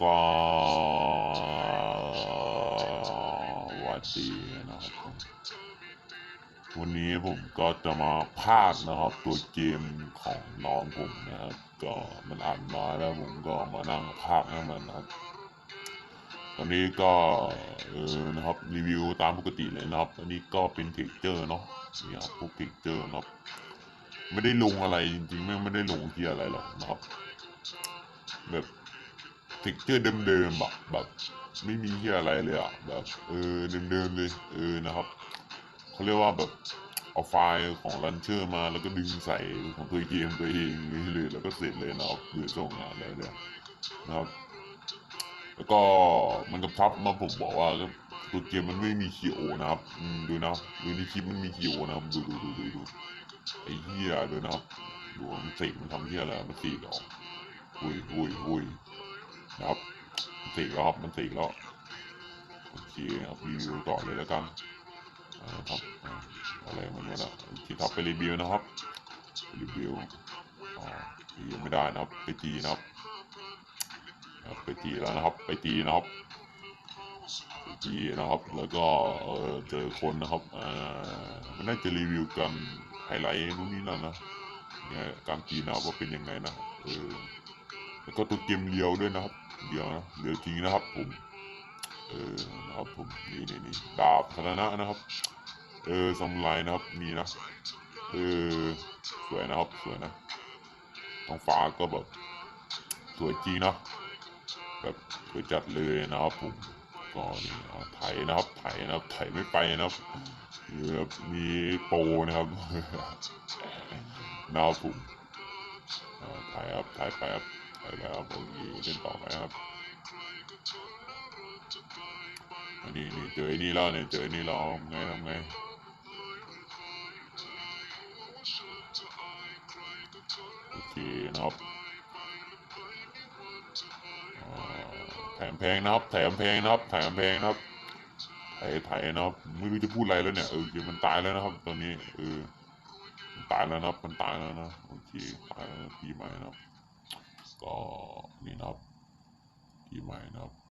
สวัสดีนะครับวันนี้ผมก็จะมาพากนะครับ ตัวเกมของน้องผมนะครับก็มันอ่านมาแล้วผมก็มานั่งพากให้มันนะตอนนี้ก็เออนะครับรีวิวตามปกติเลยนะครับอันนี้ก็เป็นเทคเจอร์เนาะนี่ครับพวกเทคเจอร์นะครับไม่ได้ลงอะไรจริงๆไม่ไม่ได้ลงที่อะไรหรอกนะครับ แบบ เทคเจอร์เดิมๆอะแบบไม่มีที่อะไรเลยอะแบบเออเดิมๆเลยเออนะครับเขาเรียกว่าแบบเอาไฟล์ของรันเชอร์มาแล้วก็ดึงใส่ของตัวเกมตัวเองนี่เลยแล้วก็เสร็จเลยนะครับคือส่งงานแล้วเนี่ยนะครับ แล้วก็มันกับทับมาผมบอกว่าตัวเกมมันไม่มีคีโอนะครับดูนะดูในคลิปมันมีคีโอนะครับดูดูดูดูดูไอ้เหี้ยดูนะครับดูมันสกมันทำเหี้ยอะไรมันสกออกอุ้ยอุ้ยอุ้ย ครับมันเสกแล้วครับมันเสกแล้วโอเคครับรีวิวต่อเลยแล้วกันอ่าครับอะไรมันวะนะโอเคทับไปรีวิวนะครับรีวิวอ๋อยังไม่ได้นะครับไปจีนะครับไปตีแล้วนะครับ ไปตีนะครับไปตีนะครับ แล้วก็เออเจอคนนะครับอ่ามันน่าจะรีวิวกันไฮไลท์นู่นนี่นั่นนะเนี่ยการตีนะครับว่าเป็นยังไงนะเออ แล้วก็ตัวเกมเลียวด้วยนะครับ เดี๋ยวนะเดี๋ยวจริงนะครับผม เออนะครับผมนี่นี่นี่ดาบคณะนะครับ เออสมุไรนะครับมีนะ เออสวยนะครับสวยนะท้องฟ้าก็แบบสวยจริงนะแบบสวยจัดเลยนะครับผมก็นี่ไถนะครับไถนะครับไถไม่ไปนะครับแบบมีโปนะครับนะครับผมเอาไถครับไถไปครับ ไถไปครับโอเคเล่นต่อไปครับอันนี้นี่เจอไอ้นี่แล้วเนี่ยเจอไอ้นี่แล้วทำไงทำไงโอเคนะครับแถมแพงนะครับ แถมแพงนะครับ แถมแพงนะครับไถไถนะครับไม่รู้จะพูดอะไรแล้วเนี่ยเออเดี๋ยวมันตายแล้วนะครับ ตอนนี้เออตายแล้วนะครับมันตายแล้วนะโอเคตายแล้วปีใหม่นะครับ ก็นี่นะครับปีใหม่นะครับ